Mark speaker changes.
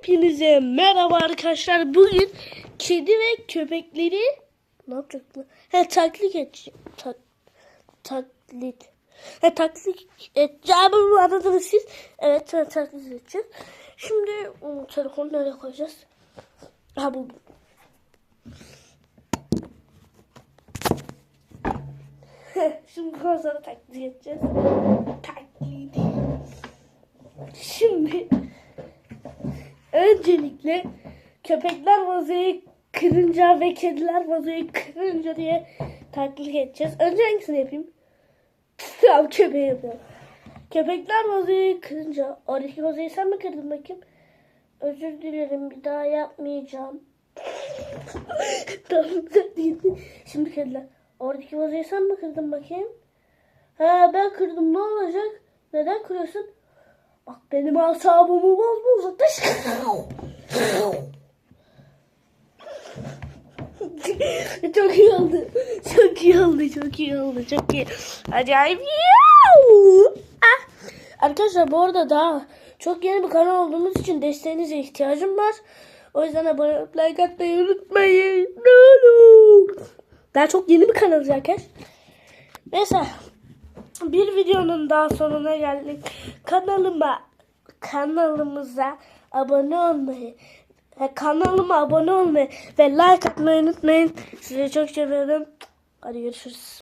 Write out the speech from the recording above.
Speaker 1: Hepinize merhaba arkadaşlar. Bugün kedi ve köpekleri ne yapacaklar? He taklit edeceğim. Tak, taklit. He taklit edeceğim. Anladınız siz. Evet taklit edeceğim. Şimdi o, telefonu nereye koyacağız? Ha buldum. Şimdi sonra taklit edeceğiz. Taklit. Şimdi öncelikle köpekler vazoyu kırınca ve kediler vazoyu kırınca diye taklit edeceğiz. Önce hangisini yapayım? Tamam köpeği yapıyorum. Köpekler vazoyu kırınca oradaki vazoyu sen mi kırdın bakayım? Özür dilerim bir daha yapmayacağım. tamam. Şimdi kediler. Oradaki vazoyu sen mi kırdın bakayım? Ha ben kırdım ne olacak? Neden kırıyorsun? Bak benim asabımı bozma uzaklaş. çok iyi oldu. Çok iyi oldu. Çok iyi oldu. Çok iyi. Acayip. Ah. Arkadaşlar bu arada daha çok yeni bir kanal olduğumuz için desteğinize ihtiyacım var. O yüzden abone olup like atmayı unutmayın. Ne olur. Daha çok yeni bir kanalız arkadaşlar. Neyse bir videonun daha sonuna geldik. Kanalıma kanalımıza abone olmayı kanalıma abone olmayı ve like atmayı unutmayın. Sizi çok seviyorum. Hadi görüşürüz.